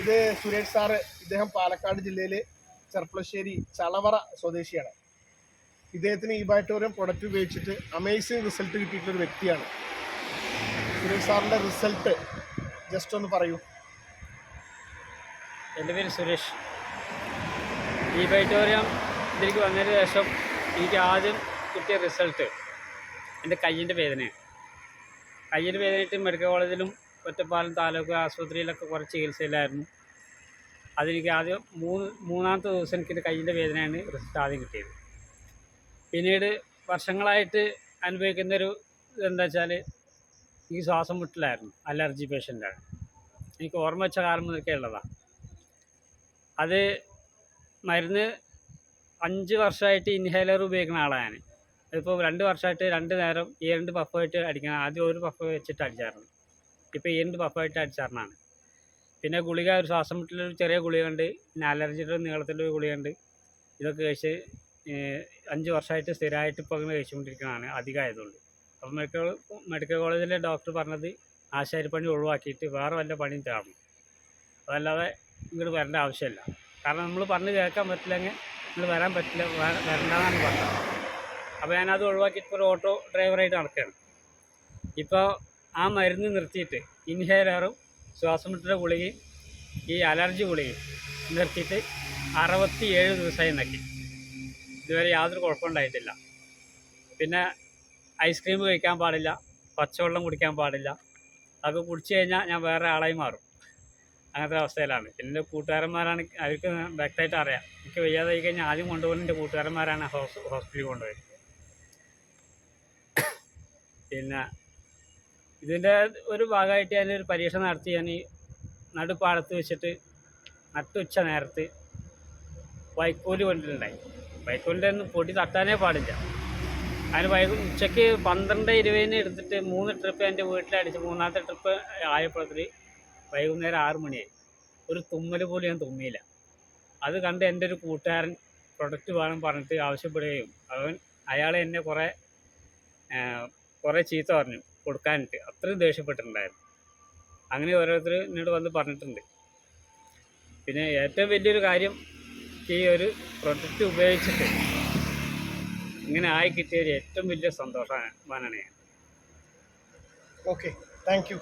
ഇത് സുരേഷ് സാറ് ഇദ്ദേഹം പാലക്കാട് ജില്ലയിലെ ചെർപ്പളശ്ശേരി ചളവറ സ്വദേശിയാണ്. ഇദ്ദേഹത്തിന് ഈ ബാറ്റോറിയം പ്രൊഡക്റ്റ് ഉപയോഗിച്ചിട്ട് അമേസിങ് റിസൾട്ട് കിട്ടിയിട്ടുള്ള ഒരു വ്യക്തിയാണ്. സുരേഷ് സാറിന്റെ റിസൾട്ട് ജസ്റ്റ് ഒന്ന് പറയൂ. എന്റെ പേര് സുരേഷ്. ഈ ബൈറ്റോറിയം ഇതിലേക്ക് വന്നതിന് ശേഷം എനിക്ക് ആദ്യം കിട്ടിയ റിസൾട്ട് എന്റെ കയ്യിന്റെ വേദനയാണ്. കയ്യിന്റെ വേദനയായിട്ട് മെഡിക്കൽ കോളേജിലും ഒറ്റപ്പാലം താലൂക്ക് ആശുപത്രിയിലൊക്കെ കുറച്ച് ചികിത്സയിലായിരുന്നു. അതെനിക്ക് ആദ്യം മൂന്ന് മൂന്നാമത്തെ ദിവസം എനിക്ക് കയ്യിന്റെ വേദനയാണ് റിസൾട്ട് ആദ്യം കിട്ടിയത്. പിന്നീട് വർഷങ്ങളായിട്ട് അനുഭവിക്കുന്നൊരു ഇതെന്താ വെച്ചാൽ എനിക്ക് ശ്വാസം മുട്ടലായിരുന്നു അലർജി പേഷ്യന്റാണ്. എനിക്ക് ഓർമ്മ വെച്ച കാലം മുതൽക്കേ ഉള്ളതാണ് അത് മരുന്ന് അഞ്ച് വർഷമായിട്ട് ഇൻഹേലർ ഉപയോഗിക്കുന്ന ആളാണ് ഞാൻ ഇപ്പോൾ രണ്ട് വർഷമായിട്ട് രണ്ട് നേരം ഈ രണ്ട് പഫ് ആയിട്ട് അടിക്കണം ആദ്യം ഒരു പഫ് വെച്ചിട്ട് അടിച്ചായിരുന്നു. ഈ രണ്ട് പഫായിട്ട് അടിച്ചാറിനാണ് പിന്നെ ഗുളിക ഒരു ശ്വാസം മുട്ടിലൊരു ചെറിയ ഗുളിക ഉണ്ട് ഒരു നീളത്തിലൊരു ഗുളിക ഉണ്ട് ഇതൊക്കെ കഴിച്ച് അഞ്ച് വർഷമായിട്ട് സ്ഥിരമായിട്ട് ഇപ്പോൾ അങ്ങനെ കഴിച്ചുകൊണ്ടിരിക്കുന്നതാണ് അധികമായതുകൊണ്ട്. അപ്പോൾ മെഡിക്കൽ മെഡിക്കൽ കോളേജിലെ ഡോക്ടർ പറഞ്ഞത് ആശാരിപ്പണി ഒഴിവാക്കിയിട്ട് വേറെ വല്ല പണിയും തരണം അതല്ലാതെ ഇങ്ങോട്ട് വരേണ്ട ആവശ്യമില്ല. കാരണം നമ്മൾ പറഞ്ഞ് കേൾക്കാൻ പറ്റില്ലെങ്കിൽ നിങ്ങൾ വരാൻ പറ്റില്ല വര- വരണ്ടെന്നാണ് പറഞ്ഞത്. അപ്പോൾ ഞാനത് ഒഴിവാക്കിയിട്ട് ഒരു ഓട്ടോ ഡ്രൈവറായിട്ട് നടക്കുകയാണ്. ഇപ്പോൾ ആ മരുന്ന് നിർത്തിയിട്ട് ഇൻഹേലറും ശ്വാസമുട്ടയുടെ ഗുളികയും ഈ അലർജി ഗുളികയും നിർത്തിയിട്ട് അറുപത്തി ഏഴ് ദിവസമായി നക്കി ഇതുവരെ യാതൊരു കുഴപ്പമുണ്ടായിട്ടില്ല പിന്നെ ഐസ്ക്രീം കഴിക്കാൻ പാടില്ല പച്ചവെള്ളം കുടിക്കാൻ പാടില്ല. അതൊക്കെ കുടിച്ചു കഴിഞ്ഞാൽ ഞാൻ വേറെ ആളായി മാറും. അങ്ങനത്തെ അവസ്ഥയിലാണ്. പിന്നെ എന്റെ കൂട്ടുകാരന്മാരാണ് അവർക്ക് വ്യക്തമായിട്ട് അറിയാം. എനിക്ക് വയ്യാതായി കഴിഞ്ഞാൽ ആദ്യം കൊണ്ടുപോകുന്ന എന്റെ കൂട്ടുകാരന്മാരാണ് ഹോസ്പിറ്റലിൽ കൊണ്ടുപോയത്. പിന്നെ ഇതിന്റെ ഒരു ഭാഗമായിട്ട് ഞാനൊരു പരീക്ഷ നടത്തി. ഞാൻ ഈ നടുപ്പാടത്ത് വെച്ചിട്ട് നട്ടുച്ച നേരത്ത് വൈക്കോൽ കൊണ്ടിട്ടുണ്ടായി വൈക്കോലിന്റെ ഒന്നും പൊടി തട്ടാനേ പാടില്ല. അതിന് വൈകു ഉച്ചയ്ക്ക് പന്ത്രണ്ട് ഇരുപതിന് എടുത്തിട്ട് മൂന്ന് ട്രിപ്പ് എന്റെ വീട്ടിലടിച്ച് മൂന്നാമത്തെ ട്രിപ്പ് ആയപ്പോഴത്തേക്ക് വൈകുന്നേരം ആറ് മണിയായി. ഒരു തുമ്മൽ പോലും ഞാൻ തുമ്മിയില്ല. അത് കണ്ട് എന്റെ ഒരു കൂട്ടുകാരൻ പ്രൊഡക്റ്റ് വേണം പറഞ്ഞിട്ട് ആവശ്യപ്പെടുകയും അവൻ അയാൾ എന്നെ കുറേ കുറേ ചീത്ത പറഞ്ഞു. കൊടുക്കാനിട്ട് അത്രയും ദേഷ്യപ്പെട്ടിട്ടുണ്ടായിരുന്നു. അങ്ങനെ ഓരോരുത്തർ എന്നോട് വന്ന് പറഞ്ഞിട്ടുണ്ട്. പിന്നെ ഏറ്റവും വലിയൊരു കാര്യം ഈ ഒരു പ്രൊഡക്റ്റ് ഉപയോഗിച്ചിട്ട് ഇങ്ങനെ ആയി കിട്ടിയ ഏറ്റവും വലിയ സന്തോഷമാണ് ഞാൻ. Okay thank you